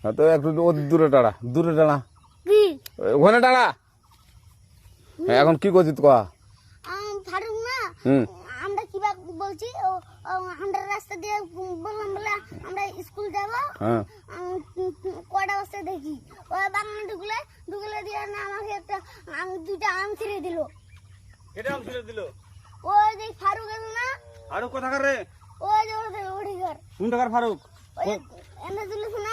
হ্যাঁ, তো একটু ও দূরে দাঁড়া দূরে কি? ওখানে দাঁড়া হ্যাঁ, এখন কি করছিস কয়া আম ফারুক না আমরা কীভাবে বলছি আমরা রাস্তা দিয়ে বললাম বলে আমরা স্কুল যাব। হ্যাঁ। কটা বস্তা দেখি। ও বাগানে ঢুকলে ঢুকলে দিয়ে না আমাকে একটা আম দুইটা আম ছিঁড়ে দিল। এটা আম ছিঁড়ে দিল? ওই যে ফারুক আছে না আরও কোথাকার রে? ওই যে ঘর কোন টাকার ফারুক? এনে তুলে শোনা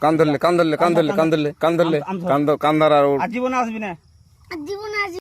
কান ধরলে কান ধরলে কান ধরলে কান ধরলে কান ধরলে আম- আম ধর। কান ধর- আর ওর আসবি না জীবন আজ